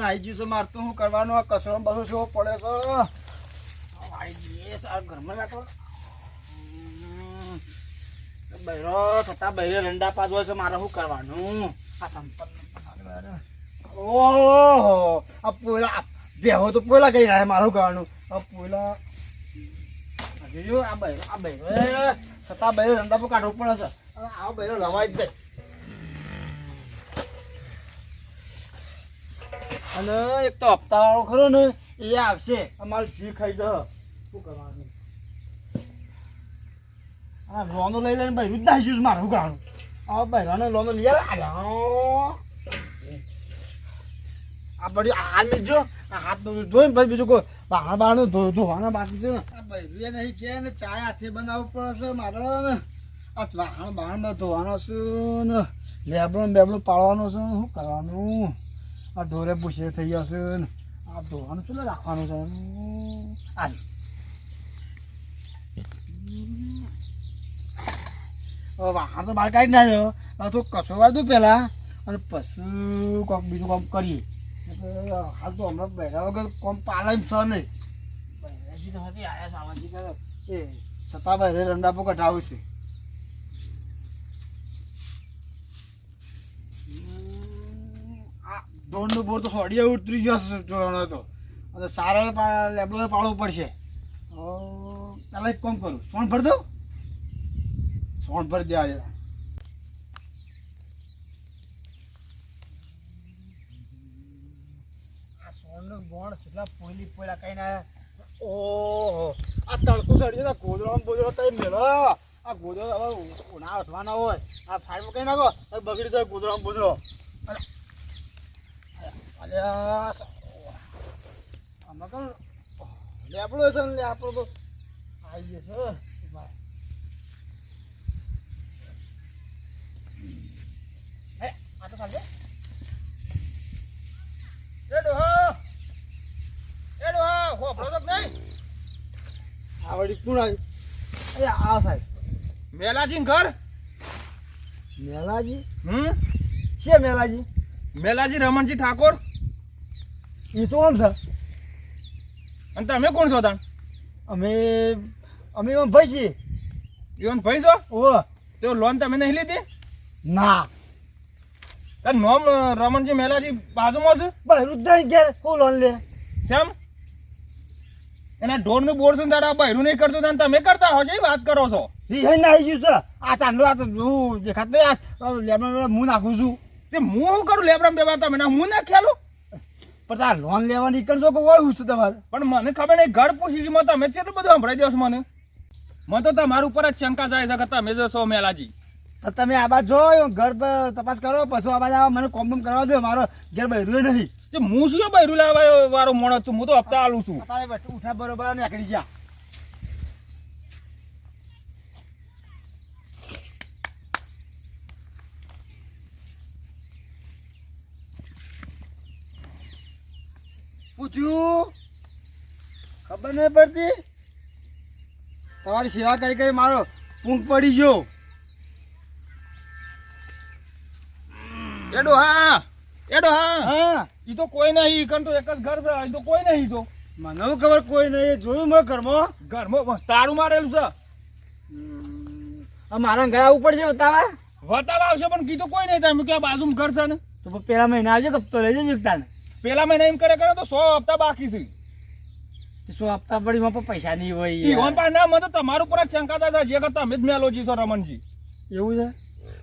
નાઈ ગયું છે મારે તો શું કરવાનું? આ કચરો બધું શું પડે છે? આઈ જઈએ સાર ઘરમાં રાખો. બૈરો, છતાં બૈરે રંડા હોય છે, મારે શું કરવાનું? આ સંપન્ન ઓહો, આ પોલા બેહો તો પોલા કઈ રહ્યા મારું કરવાનું? આ પોલા હજુ આ બૈરો આ બૈરો છતાં બૈરે રંડા પર કાઢવું પડે છે. આવો બૈરો લવાય જ જાય અને એક તો હપ્તા વાળો ખરો ને, એ આવશે. અમારે જી ખાઈ જશે શું કરવાનું? હા લોનો લઈ લઈને ભાઈ નાખી છું મારે શું કરવાનું આ બહેરાને લોનો લઈ આવે આ બધી હાથ મીજો આ હાથ ધોઈને પછી બીજું કોઈ બહાર બહારનું ધોવાના બાકી છે ને. આ ભાઈ નહીં કે ને, ચાય હાથે બનાવવું પડે છે મારે ને. આ વાહણ બહારમાં ધોવાનો છે ને, લેબડો બેબડો પાડવાનો છે શું કરવાનું? આ ઢોરે પૂછે, થઈ જશે ને? આ ધોવાનું શું રાખવાનું છે? આ વાહન તો બહાર કાઢી નાખ્યો. તો કચરો વાળું પહેલાં અને પછી કોક બીજું કામ કરીએ. હાલ તો હમણાં બહેરા વગર કોમ પાલે જ છે નહીં. બહેરાજી નથી આયા સામાજિક એ છતાં બહેરે રંડાપો કઢાવું છે આ દોડનું બોર તો સોડીએ ઉતરી ગયો છે તો. અને સારા લેબડો પાડવો પડશે. પહેલાં એક કામ કરું. સોણ ભરી દઉં? સોણ ભરી દે આજે. આ સોનનું બોણ કેટલા પોયલી પોયલા કઈ ના ઓહો. આ તડકો સડી તો ગોદડો બોદડો તઈ મેળો આ ગોદડો ઉના ઉઠવાના હોય. આ સાઈડમાં કઈ નાખો? બગડી જાય ગોદડો. બોદડો અલ્યા આમાં તો લેબડો છે ને લેબડો તો આવી ગયો છે આ તો ચાલશે એ ડોહો! એ ડોહો! હોભળો તો કે નહીં? આ વળી કોણ આવ્યું? અરે આ સાહેબ. મેલાજી ઘર? મેલાજી? હમ? છે મેલાજી? મેલાજી રમણજી ઠાકોર? એ તો કોણ છે? અને તમે કોણ છો તાણ? અમે અમે એમ ભાઈ છીએ. એમ ભાઈ છો? ઓ તો લોન તમે નહીં લીધી? ના. તાર નોમ રમણજી મેલાજી બાજુમાં છે? ભાઈ રુદ્ર ઘેર હું લોન લે. કેમ એના ઢોરનું બોર છે તારા બહેરું નહીં કરતું તાન તમે કરતા હો એ વાત કરો છો. રિહાઈ ના આવી ગયું છે. આ ચાંદલો આ તો હું દેખાત નહીં. આ લેબડા હું નાખું છું. તે હું શું કરું? લેબરામ બેબા તમે ના હું ના ખ્યાલું પણ આ લોન લેવાની નીકળજો કે હોય છું તમારે? પણ મને ખબર નહીં ઘર પૂછી છે તમે કેટલું બધું સંભળાઈ દેશો મને? મને તો તમારા ઉપર જ શંકા જાય છે કે તમે જશો મેલાજી. તો તમે આ બાજુ જો ઘર પર તપાસ કરો પછી આ બાજુ આવો મને કોમ કરવા દો મારો ઘેર બહેરું નહીં તે હું શું બહેરું લાવવા વાળો મોણસ છું? હું તો હપ્તા આલું છું. તારે ઉઠા બરોબર નીકળી જા. પૂછ્યું? ખબર નહીં પડતી? તમારી સેવા કરી કરી મારો પૂંખ પડી ગયો. એડો હા એડો હા. હા. ઈ તો કોઈ નહીં ઈ તો એક જ ઘર છે ઈ તો કોઈ નહીં તો. મને ખબર કોઈ નહીં જોયું મેં ઘરમાં? ઘરમાં તારું મારેલું છે? મારા ઘરે આવવું પડશે બતાવા? વતાવા આવશે પણ કીધું કોઈ નહીં તમે કે બાજુ બાજુમાં ઘર છે ને. તો પેલા મહિના આવજો કપતો લઈ જજો એકતાને. પેલા મહિના એમ કરે કરે તો સો હપ્તા બાકી છે. સો હપ્તા પડી માં પણ પૈસા નહીં હોય ઈવન પણ પાસે ના મને તો તમારું પણ જ શંકા થાય જે કરતા તમે જ મેલોજી છો રમણજી. એવું છે?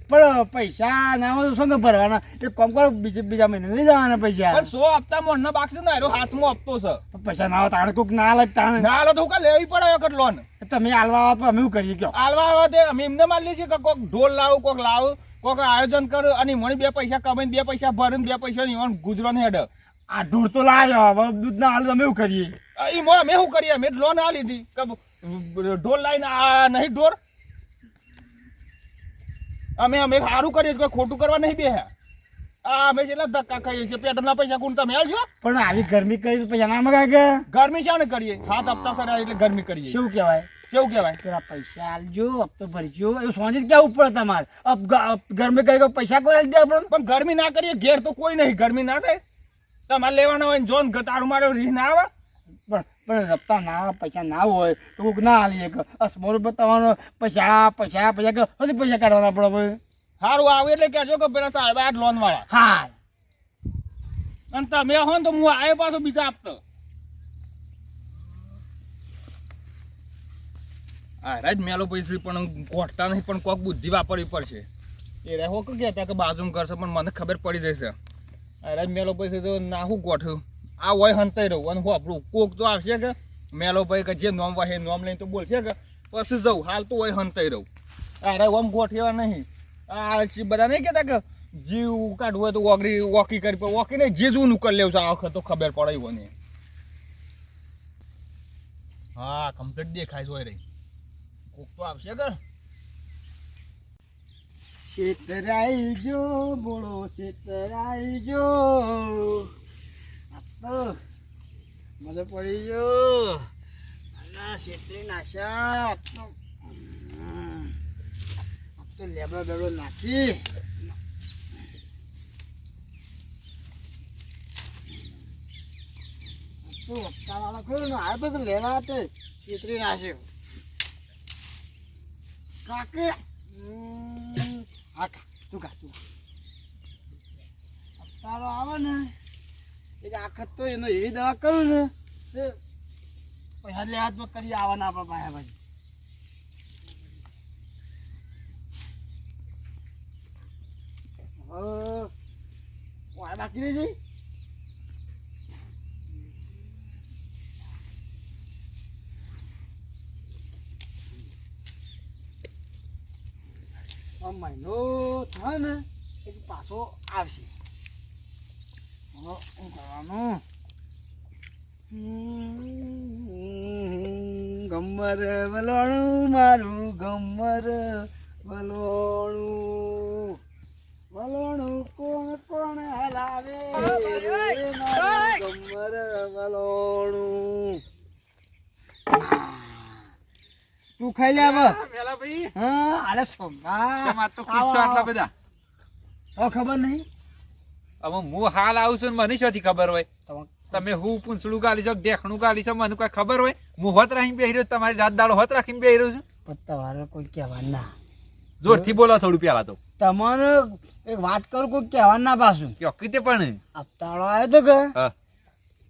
પણ પૈસા ના હોય શું ભરવાના? એક કામ કરો બીજા બીજા મહિને નહીં જવાના પૈસા. પણ સો હપ્તા મોઢના બાકી છે ને એનો હાથમાં હપ્તો છે. પૈસા ના હોય તાણે કોક ના લાગ તાણે. ના હાલો તો લેવી પડે વખત લોન. તમે આલવા આવો તો અમે શું કરીએ કયો? આલવા આવો તે અમે એમને માની છીએ કે કોક ઢોલ લાવું કોક લાવું કોક આયોજન કરું અને મને બે પૈસા કમાઈને બે પૈસા ભરીને બે પૈસા ની ગુજરાત હેડ. આ ઢોર તો લાયો હવે દૂધ ના હાલ અમે શું કરીએ? એ મો અમે શું કરીએ? અમે લોન આ લીધી કે ઢોર લાવીને આ નહીં ઢોર? અમે અમે સારું કરીએ છીએ ખોટું કરવા નહીં બે આ અમે જેટલા ધક્કા ખાઈએ છીએ. પેટ્રોલના પૈસા કોણ તમે આવશો પણ આવી ગરમી કરી તો પૈસા ના મગાય કે? ગરમી શાને કરીએ? હાથ હપ્તા સર એટલે ગરમી કરીએ. શું કહેવાય? કેવું કહેવાય? પેલા પૈસા આલજો હપ્તો ભરજો. એ સોંજી ક્યાં ઉપર તમારે ગરમી કરી પૈસા કોઈ દે પણ ગરમી ના કરીએ ઘેર તો કોઈ નહીં. ગરમી ના થાય. તમારે લેવાના હોય ને જોન તારું મારો રીહ ના આવે? પણ પણ રપતા ના પૈસા ના હોય તો કોઈક ના હાલી એક. અસમોર બતાવવાનો પૈસા પૈસા પૈસા હજી પૈસા કાઢવાના પડે ભાઈ? સારું આવે એટલે કહેજો કે પેલા સાહેબ આ લોન વાળા હા અને તમે હો ને તો હું આવે પાછો બીજા આપતો આ જ મેલો પૈસા પણ ગોઠતા નહીં પણ કોક બુદ્ધિ વાપરવી પડશે. એ રહેવો કે કહેતા કે બાજુમ કરશે પણ મને ખબર પડી જશે. રાજ મેલો પૈસા તો ના હું ગોઠું આ હોય હંતાઈ રહું. અને હું આપણું કોક તો આવશે કે મેલો ભાઈ કે જે નોમ વાહે નોમ લઈને તો બોલશે કે પછી જવું હાલ તો હોય હંતાઈ રહું. અરે ઓમ ગોઠવ્યા નહીં. આ બધા નહીં કહેતા કે જીવ કાઢવું હોય તો વોકરી વોકી કરી પડે. વોકી નહીં જે જૂનું કરી લેવું છે. આ વખત તો ખબર પડે એવું હા કમ્પ્લીટ દેખાય હોય રહી. કોક તો આવશે કે શેતરાઈ જો બોલો શેતરાઈ જો મજા પડી જો નાશ્યા આ તો લેબડો બેબડો નાખી. તો વક્તાવાળા ખરું ને આવ્યો તો લેવા તે છેતરી નાખ્યો. કાકે હમ, હા કા, તું કા, તું તારો આવે ને, એક આખત તો એનો એવી દવા કરું ને પૈસા લેવા તો કરી આવવાના આપણા પાસે ભાઈ. બાકી રહી જઈ મહિનો થાય ને એટલે પાછો આવશે. હવે શું કરવાનું? હમ, ગમ્મર વલોણું મારું ગમ્મર વલોણું. વલોણું કોણ કોણ હલાવે? રે મારું ગમ્મર વલોણું. તું ખાઈ લે ભાઈ હા. અરે સોમા તો કૂદશો આટલા બધા. હવે ખબર નહીં? હવે હું હાલ આવું છું મને શોથી ખબર હોય. તમે હું પૂંછડું ગાલી છો દેખણું ગાલી છો મને કોઈ ખબર હોય? હું હોત રાખીને બેહી રહ્યો તમારી રાત દાડો હોત રાખીને બેહી રહ્યો છું. પણ તમારે કોઈ કહેવા ના. જોરથી બોલો થોડું પેલા તો. તમારે એક વાત કરું કોઈ કહેવા ના પાછું. કે કીતે પણ. હપ્તાળો આવ્યો તો કે.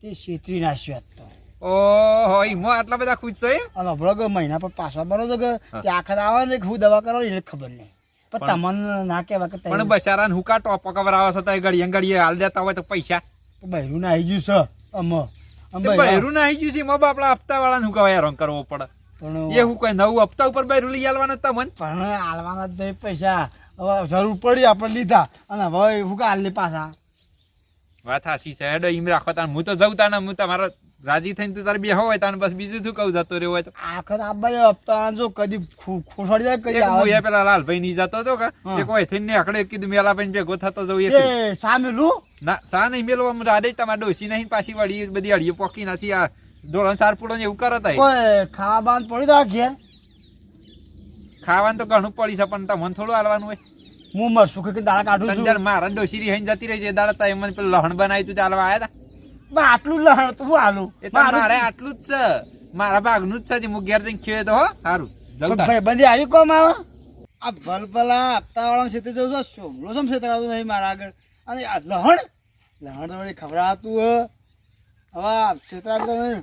તે છેતરી નાખ્યો હતો. ઓહો ઈમો આટલા બધા ખુશ છો એમ? અને મહિના પર પાછા બનો તો કે આખા આવે ને હું દવા કરો એને ખબર નહીં. પણ તમને ના કહેવા કે પણ બચારાને હું કા ટોપ કવર આવે છે? તો ઘડીએ ઘડીએ હાલ દેતા હોય તો પૈસા. બહેરું ના આવી ગયું છે અમ બહેરું. ના આવી ગયું છે એમાં બાપડા હપ્તા વાળાને હું કહેવાય હેરાન કરવો પડે. પણ એ હું કઈ નવું હપ્તા ઉપર બહેરું લઈ આવવાના તમને? પણ આલવાના જ નહીં પૈસા. હવે જરૂર પડી આપણે લીધા. અને હવે હું કે હાલ પાછા. વાત હાસી છે હેડો ઈમ રાખો તાર. હું તો જઉં તાને હું તમારો રાજી થઈને તું તારે બેહો હોય તાને બસ બીજું શું કહું જતો રહ્યો હોય તો. આખર આબાઈ હપ્તા જો કદી ખો- જાય કદી આવે. એ પેલા લાલભાઈ ની જતો તો કે. એક હોય થઈને આખડે કીધું મેલા ભાઈ ભેગો થતો જઉં એ સામે લું ના સા નહીં મેલો? આમ રાડે તમારે ડોસી નહીં પાછી વળી બધી અડીએ પોકી નથી આ ડોળણ સાર પૂડો ને એવું કરતા ઓય ખાવા બાંધ પડી તો ઘેર. ખાવાનું તો ઘણું પડી છે પણ તમને થોડું હાલવાનું હોય. હું મરશું કે દાડા કાઢું છું. મારા ડોસી રહી જતી રહી છે દાડા તા એમને પેલું લહણ બનાવી તું ચાલવા આવ્યા હતા બા, આટલું લહણ તો હું હાલું મારે આટલું જ છે. મારા ભાગનું જ છે હું ઘેર જઈને ખીવે તો હો. સારું ભાઈ બંધી આવી કોમ આવે? આ ભલભલા હપ્તા વાળા ક્ષેત્રે જવું છે સોમલો સમ ક્ષેત્રાતું નહીં મારા આગળ. અને આ લહણ? લહણ તો વળી ખવડાવતું હે. હવે આ ક્ષેત્રાતું નહીં.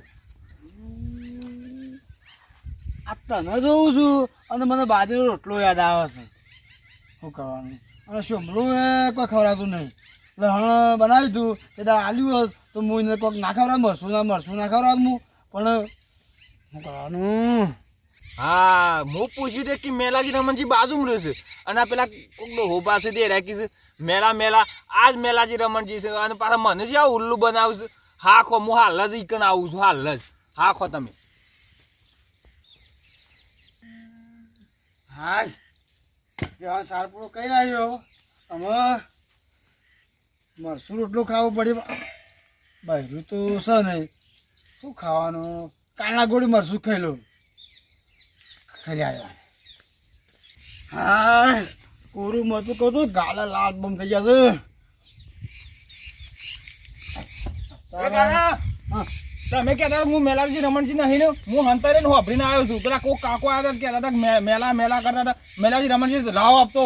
આ તને જોઉં છું અને મને બાજરીનો રોટલો યાદ આવે છે. શું કરવાનું? અને સોમલું એ કોઈ ખવડાવતું નહીં. લહણ બનાવ્યું હતું એ દાડે આલ્યું હોત તો હું એને કોઈક ના ખવડાવ મરશું ના મરસું ના ખવડાવ હું. પણ શું કરવાનું? હા હું પૂછ્યું તે કે મેલાજી રમણજી બાજુમાં રહેશે. અને આ પેલા કોક ડોહો તે રાખી છે. મેલા મેલા આ જ મેલાજી રમણજી છે. અને પાછા મને છે આ ઉલ્લુ બનાવશે હા ખો હું હાલ જ ઈકણ આવું છું હાલ જ. હા ખો તમે હા સારપુરો કઈ રહ્યો અમે મરસું રોટલું ખાવું પડે? બહેરું તો છે નહીં શું ખાવાનું? કાળા ગોળી મરસું ખાઈ લો ખાઈ આવ્યા હા કોરું મરતું કહું છું. ગાળા લાલ બમ થઈ ગયા છે. હા. તમે કહેતા હતા હું મેલાજી રમણજી નહીં ને. હું હંતરે ને હોભરીને આવ્યો છું. પેલા કોઈ કાકો આવ્યા હતા કહેતા હતા મેલા મેલા કરતા હતા. મેલાજી રમણજી લાવો આપતો.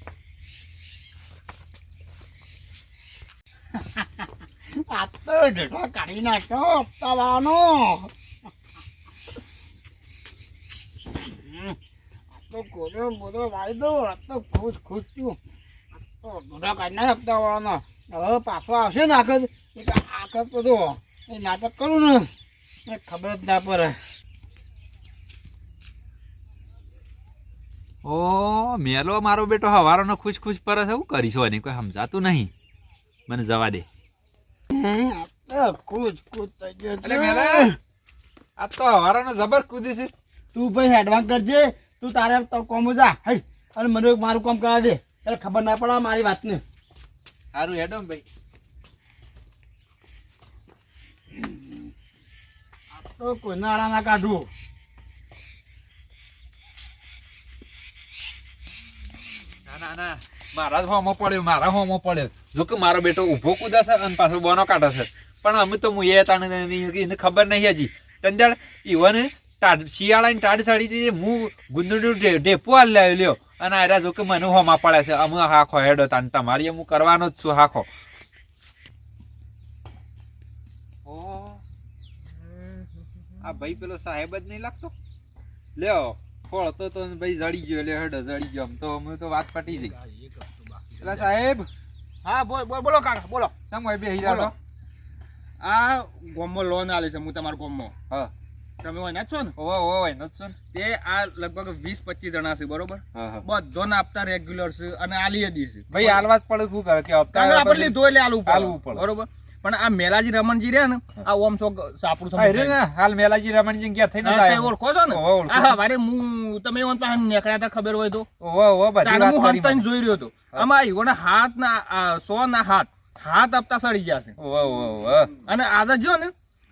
આ કાઢી નાખ્યો હપ્તા વાળાનો હમ. આ તો કોજો બોજો વાળી દો આ તો ખુશ ખુશ થયું. તો ઢેઢો કાઢી નાખ્યો હપ્તા હવે પાછો આવશે ને આખત એક તો જો એ નાટક કરું ને એ ખબર જ ના પડે. ઓ મેલો મારો બેટો હવારોનો ખુશ ખુશ પર છે. હું કરીશું અને કોઈ સમજાતું નહીં. મને જવા દે. આ તો ખુશ ખુશ થઈ ગયો એટલે મેલા આ તો હવારોનો જબર કૂદી છે. તું ભાઈ એડવાન્સ કરજે. તું તારે તો કોમ જા હટ અને મને મારું કામ કરા દે. તારે ખબર ના પડે મારી વાતને. સારું હેડો ને ભાઈ. આ તો કોઈના આડા ના કાઢવું. ના ના ના. મારા જ હોમો પડ્યો મારા હોમો પડ્યો. જો કે મારો બેટો ઊભો કૂદા છે અને પાછો બોનો કાઢે છે. પણ અમે તો હું એ તાણે એને ખબર નહીં હજી. તંદર ઈવન શિયાળાની ટાઢ સાડી હું ગુંદડું ઢેપો હાલ લાવ્યો લ્યો. અને આરા જો કે મને હોમા પડે છે. અમે હાખો હેડો તાન તમારી હું કરવાનો જ છું હાખો. આ ભાઈ પેલો સાહેબ જ નહીં લાગતો? લ્યો ફોડતો તો ભાઈ જડી ગયો લ્યો હેડો જડી ગયો. આમ તો અમે તો વાત પટી જઈ પેલા સાહેબ. હા બોલ બોલ કાકા બોલો. સમય ભાઈ બેહી બોલો. આ ગોમમાં લોન આલે છે હું તમારા ગોમમાં. હા. તમે હોય ના છો ને? એનો જ ને. તે આ લગભગ વીસ પચીસ જણા છે બરોબર? બધો હા. આપતા રેગ્યુલર છે અને આલી દી છે. ભાઈ આલવા જ પડે શું કરે? કે આપણે લીધો એટલે આલવું. આલવું પડે. બરોબર? પણ આ મેલાજી રમણજી રહ્યા ને આ ઓમ છો સાપડું. ને, હાલ મેલાજી રમણજી ગયા થઈને તે આવ્યા. ઓળખો છો ને? હા, હા, વારે હું તમે ઓન પાસે નીકળ્યા હતા ખબર હોય તો. ઓહો, બધી વાત કરી હું. જોઈ રહ્યો હતો. આમાં ઈવોના હાથ ના સો ના હાથ હાથ આપતા સડી ગયા છે. અને આજે જો ને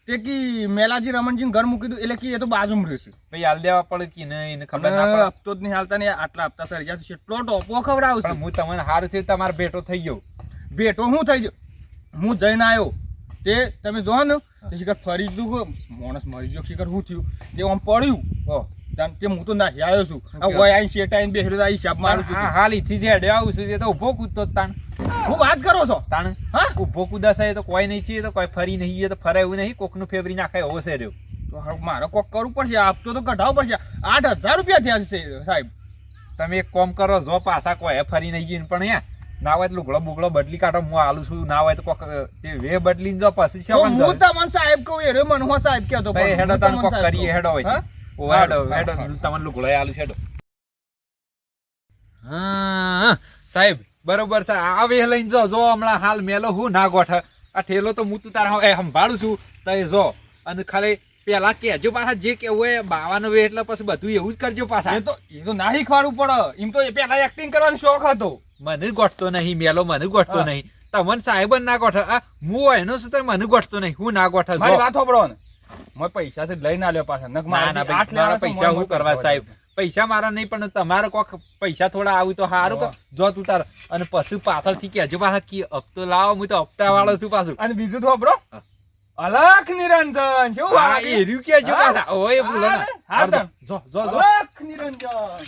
તે કી મેલાજી રમણજી ઘર મૂકી દીધું એટલે કે એ તો બાજુમાં રહેશે ભાઈ હાલ દેવા પડે કે નહીં ખબર ના પડે. હપ્તો જ નહીં હાલતા ને આટલા હપ્તા સડી ગયા છે. એટલો ટોપો ખવડાવશે આવશે હું તમને હાર છે તમારો ભેટો થઈ ગયો. ભેટો હું થઈ ગયો? હું જઈને આવ્યો તે તમે જો ને શિખર ફરી દીધું માણસ મરી ગયો શિખર શું થયું? તે આમ પડ્યું. તાન તે હું તો નાહી આવ્યો છું. આ Okay. આઈ શેટાઈને રહ્યો, આ હિસાબ મારું છું. હા, હાલ ઈથી જે હેડે આવું છું એ તો ઊભો કૂદતો તાણ. હું વાત કરો છો? તાણ? હા? ઊભો કૂદાશે તો કોઈ નહીં છે તો કોઈ ફરી નહીં તો ફરે એવું નહીં કોકનું ફેવરી નાખાય હોવો છે રહ્યો. તો મારે કોક કરવું પડશે આપતો તો કઢાવવું પડશે. આઠ હજાર રૂપિયા થયા છે સાહેબ. તમે એક કોમ કરો જો પાછા કોઈ ફરી નહીં ગયું પણ અહીંયા ના હોય તો લુગડો બુગડો બદલી કાઢો હું આલું છું ના હોય તો કોક તે વે બદલીને જો પછી હું તમને સાહેબ કહું એ મને હું સાહેબ કહેતો હેડો તને કોક કરીએ હેડો હોય? ઓ હેડો હેડો તમને લુગડો આલું હેડો. હા સાહેબ બરોબર છે. આ લઈને જો જો હમણાં હાલ મેલો હું ના ગોઠ આ ઠેલો તો હું તું તારા એ સંભાળું છું. તો એ જો અને ખાલી પેલા કેજો પાછા જે કેવું હોય બાવાનો વે એટલે પછી બધું એવું જ કરજો પાછા. એ તો એ તો ના શીખવાડવું પડે. એમ તો એ પેલા એક્ટિંગ કરવાનો શોખ હતો. મને ગોઠતો નહીં મેલો મને ગોઠતો નહીં. તમને સાહેબ ના ગોઠ આ હું હોય એનો શું મને ગોઠતો નહીં હું ના ગોઠ મારી વાત સાંભળો ને. મેં પૈસા થી લઈને આલ્યો પાછા. નક મારા પૈસા હું કરવા સાહેબ? પૈસા મારા નહીં પણ તમારે કોક પૈસા થોડા આવું તો સારું જો તું તાર અને પછી પાછળથી કેજો પાછા કે હપ્તો લાવો હું તો હપ્તા વાળો છું પાછું. અને બીજું તો બ્રો અલખ નિરંજન શું વાત એ રહ્યું કહેજો હા? પાછા. ઓય ભૂલો ના. જો જો જો જો. અલખ નિરંજન.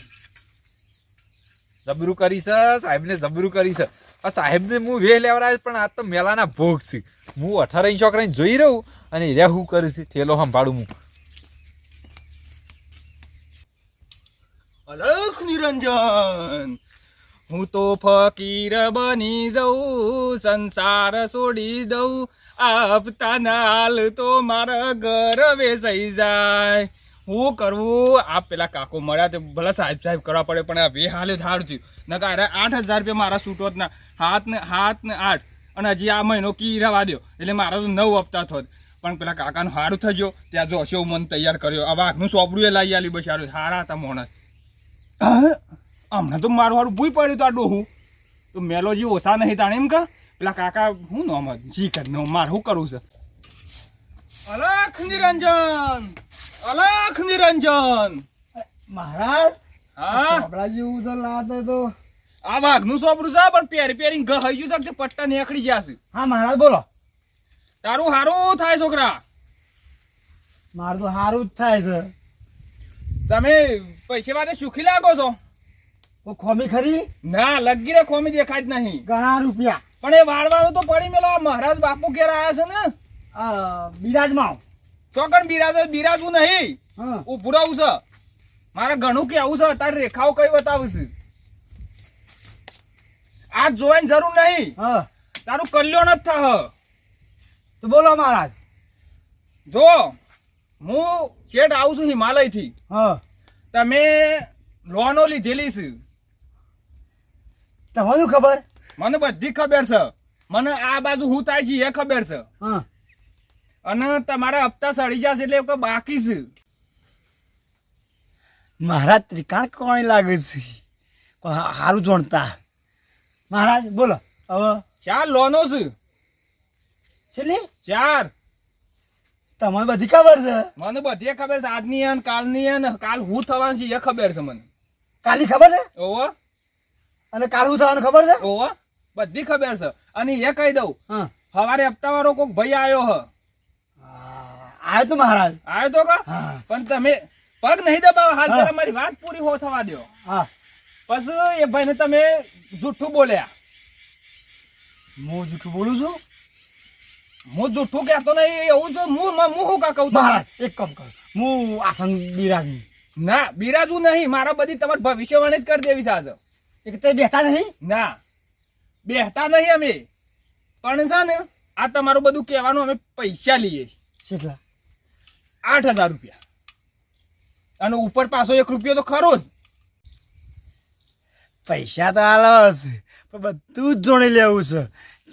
જબરું કરી છે સાહેબ ને જબરું કરી છે. આ સાહેબ ને હું વેહ લેવરાય પણ આ તો મેલાના ભોગ છે. હું અઠાર ઇંચ છોકરાને જોઈ રહું અને રહેવું હું કરું થેલો સંભાળું હું. અલખ નિરંજન, હું તો ફકીર બની જઉં, સંસાર છોડી દઉં. આપતા નાલ તો મારા ઘર વેસાઈ જાય. હું કરવું આ પેલા કાકો મળ્યા તે ભલે સાહેબ સાહેબ કરવા પડે, પણ આ બે હાલે થાળ થયું નકા અરે આઠ હજાર રૂપિયા મારા છૂટો જ ના, હાથ ને હાથ ને આઠ, અને હજી આ મહિનો કી રવા દ્યો એટલે મારા તો નવ હપ્તા થોત. પણ પેલા કાકાનું હારું થજો, ત્યાં જો હશે મન તૈયાર કર્યો. આ વાઘનું સોપડું એ લઈ આલી બચારું હારા હતા મોણસ. હમણાં તો મારું હારું ભૂઈ પડ્યું તો આ ડોહું. તો મેલોજી ઓછા નહીં તાણે એમ કે? પેલા કાકા, હું નામ? જી કર માર શું કરવું છે? અલખ નિરંજન અલખ નિરંજન મહારાજ હા? આપણા જેવું તો લાતે તો. આ વાઘનું સોપડું છે પણ પેરી પેરી ગહાઈ ગયું છે કે પટ્ટા નીકળી ગયા છે. હા મહારાજ બોલો. તારું હારું થાય છોકરા. મારું તો સારું જ થાય છે. તમે પૈસે વાતે સુખી લાગો છો? તો ખોમી ખરી? ના લગી રે ખોમી દેખાય જ નહીં. ઘણા રૂપિયા. પણ એ વાળવાનું તો પડી મેલો મહારાજ બાપુ ઘેર આવ્યા છે ને? બિરાજમાં ચોકન બિરાજો બિરાજવું નહીં. હા. ઉભું રહું છે. મારે ઘણું કેવું છે તારી રેખાઓ કઈ બતાવું આ જોવાની જરૂર નહીં. હા. તારું કલ્યાણ જ થા તો બોલો મહારાજ. જો હું શેઠ આવું છું હિમાલયથી. થી તમે લોનો લીધેલી છે. તમને ખબર? મને બધી ખબર છે. મને આ બાજુ હું થાય છે એ ખબર છે. હા. અને તમારા હપ્તા સડી જશે એટલે એવું બાકી છે. મહારાજ ત્રિકાણ કોણ લાગે છે? સારું જોણતા. મહારાજ બોલો. હવે ચાર લોનો છે. છેલ્લી? ચાર. તમને બધી ખબર છે? મને બધી ખબર છે. આજની અને કાલની અને કાલ હું થવાનું છે એ ખબર છે મને. કાલી ખબર છે? ઓહો. અને કાલ શું થવાનું ખબર છે? ઓહો. બધી ખબર છે. અને એ કહી દઉં. હવારે હપ્તા વાળો કોઈક ભાઈ આવ્યો હ. આવ્યો તો મહારાજ. આવ્યો તો કા? પણ તમે પગ નહીં દબાવો હાલ જરા મારી વાત પૂરી હો થવા દો હા. પછી એ ભાઈને તમે જૂઠું બોલ્યા. હું જૂઠું બોલું છું? હું જૂઠું કહેતો નહીં એવું છું હું હું હું કા કહું મહારાજ એક કામ કર. હું આસન બિરાજ. ના બિરાજું નહીં મારા બધી તમારી ભવિષ્યવાણી જ કરી દેવી છે એક તે બેહતા નહીં? ના. બેહતા નહીં અમે. પણ છે ને આ તમારું બધું કહેવાનું અમે પૈસા લઈએ. છીએ. કેટલા આઠ હજાર રૂપિયા. અને ઉપર પાછો એક રૂપિયો તો ખરો જ. પૈસા તો આલો છે પણ બધું જ જોડી લેવું છે.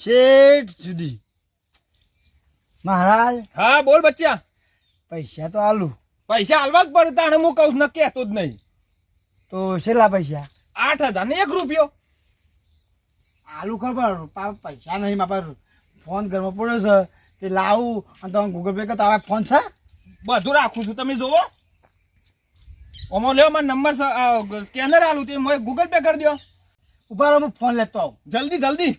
છેઠ સુધી. મહારાજ હા બોલ બચ્ચા. પૈસા તો આલું પૈસા હાલવા જ પડે તાણે હું કહું ન કહેતો જ નહીં. તો છેલ્લા પૈસા? આઠ હજાર ને એક રૂપિયો. આલુ ખબર પૈસા નહીં મારા ફોન ઘરમાં પડ્યો છે. તે લાવું અને તમે ગૂગલ પે કરતા ફોન છે? બધું રાખું છું. તમે જોવો ઓમો લ્યો મારો નંબર સ્કેનર આલું તે. મોય ગૂગલ પે કરી દો. ઊભા રહો હું ફોન લેતો આવું. જલ્દી જલ્દી.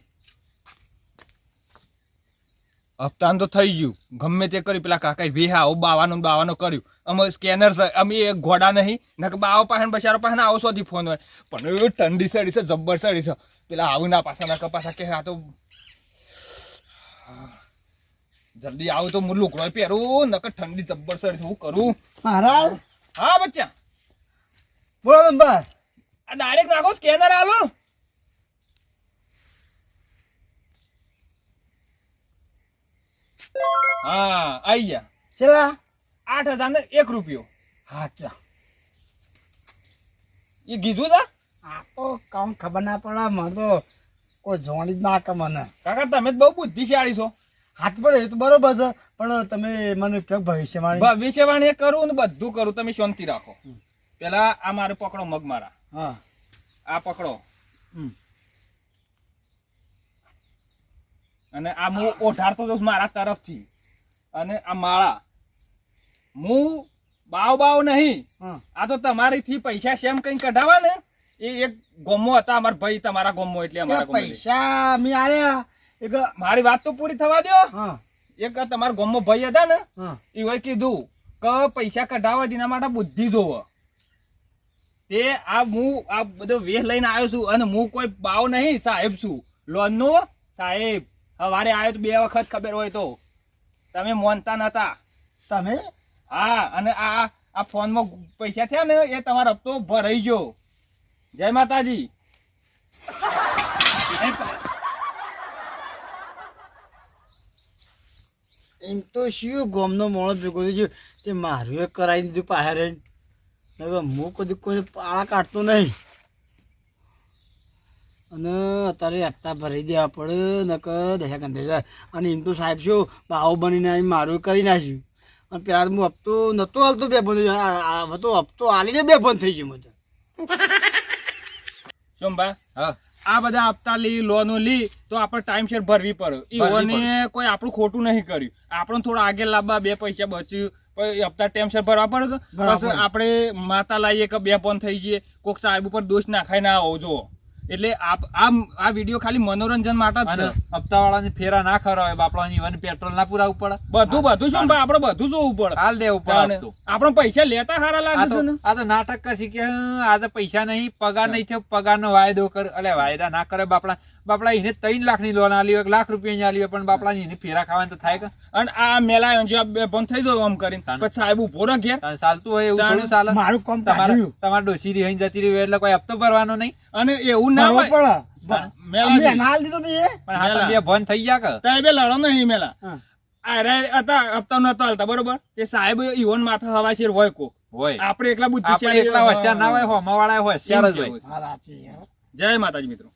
હપ્તાન તો થઈ ગયું. ગમે તે કર્યું. પેલા કાકા વેહા આવું બાવાનું બાવાનું કર્યું. અમે સ્કેનર છે અમે એ ઘોડા નહીં. નક બાવો પાસે બચારો પાસે આવો શોધી ફોન હોય. પણ એ ઠંડી સડી છે જબ્બર સડી છે. પેલા આવું ના પાછા નક પાછા કે આ તો જલ્દી આવું તો હું લુકડો પહેરું નકર ઠંડી જબ્બર છે હું કરું. મહારાજ? હા બચ્ચા. બોલો નંબર આ ડાયરેક્ટ નાખો સ્કેનર આલો. હા આઈ ગયા. છેલ્લા? આઠ હજાર ને એક રૂપિયો. હા ક્યાં? એ કીધું છે? આ તો કામ ખબર ના પડે મને તો કોઈ જોણી જ ના કે મને. કાકા તમે તો બહુ બુદ્ધિશાળી છો. હાથ પડે એ તો બરોબર છે પણ તમે મને કહો ભવિષ્યવાણી. ભવિષ્યવાણી કરું ને બધું કરું તમે શાંતિ રાખો. પેલા આ મારે પકડો મગ મારા. હા. આ પકડો. અને આ હું ઓઢાડતો જઉં મારા તરફથી. અને આ માળા. હું બાવ બાવ નહીં. આ તો તમારીથી પૈસા શેમ કઈ કઢાવા ને એ એક ગોમો હતા અમારા ભાઈ તમારા ગોમો એટલે અમારા પૈસા મેં આલ્યા. એક મારી વાત તો પૂરી થવા દો હા. એક તમારા ગોમો ભાઈ હતા ને હા. એ હોય કીધું કે પૈસા કઢાવવા તેના માટે બુદ્ધિ જોવો. તે આ હું આ બધો વેહ લઈને આવ્યો છું અને હું કોઈ બાવ નહીં સાહેબ છું. લોન નો સાહેબ હવારે આવ્યો તો બે વખત ખબર હોય તો. તમે મોનતા નતા. તમે? હા અને આ આ ફોનમાં પૈસા થયા ને એ તમારો હપ્તો ભરાઈ ગયો. જય માતાજી. એમ તો શું ગોમનો મોણો ભેગો થઈ ગયો તે મારું એ કરાવી દીધું પાસે રહીને હવે હું કદી કોઈ પાળા કાઢતો નહીં. અને અત્યારે હપ્તા ભરી દેવા પડે નકર દશા ગંધે જાય અને એમ તો સાહેબ શું ભાવ બનીને આવી મારું કરી નાખ્યું. અને પેલા હું હપ્તો નહોતો હાલતો બે બંધ હવે તો હપ્તો હાલીને બે બંધ થઈ ગયું મને. ચોંબા હા. આ બધા હપ્તા લી લોનો લી તો આપણે ટાઈમ શેર ભરવી પડે. ઈવોને કોઈ આપણું ખોટું નહીં કર્યું. આપણે થોડા આગળ લાવવા બે પૈસા બચ્યું. હપ્તા ભરવા પડે તો. ભરવા પડે. આપણે માતા લાવીએ કે બે પણ થઈ જઈએ. કોક સાહેબ ઉપર દોષ નાખાય ના આવો જો એટલે આ વીડિયો ખાલી મનોરંજન માટે જ છે. હપ્તા વાળાની ફેરા ના ખરાવે બાપડાની વન પેટ્રોલ ના પુરાવું પડે. બધું બધું શું ભાઈ? આપણે બધું જોવું પડે. હાલ દેવું પડે આપડે આપણે પૈસા લેતા સારા લાગે છે આ તો નાટક કરશે કે આ તો પૈસા નહીં પગાર નહીં થયો પગારનો વાયદો કર. એટલે વાયદા ના કરે બાપડા. બાપડા એને ત્રણ લાખની લોન આલી હોય એક લાખ રૂપિયાની આલી હોય પણ બાપડા એને ફેરા ખાવાનું તો થાય કે. અને આ મેલા જે બંધ થઈ જાય આમ કરીને પછી સાહેબ ઊભો ને ઘેર. ચાલતું હોય એવું થોડું ચાલે. મારું કામ તમારે તમારે ડોસી રહી જતી રહ્યું એટલે કોઈ હપ્તો ભરવાનો નહીં. અને એવું ના હોય. મેલા દીધો પણ હા બે ભન થઈ ગયા કે? તારે બે લડો નહીં મેલા. અરે હતા હપ્તા નતો હાલતા બરોબર? તે સાહેબ ઈવન માથા હવા શેર હોય કો. હોય. આપણે એકલા આપણે એકલા હોશિયાર ના હોય. હોમા વાળા હોશિયાર જ હોય. જય માતાજી મિત્રો.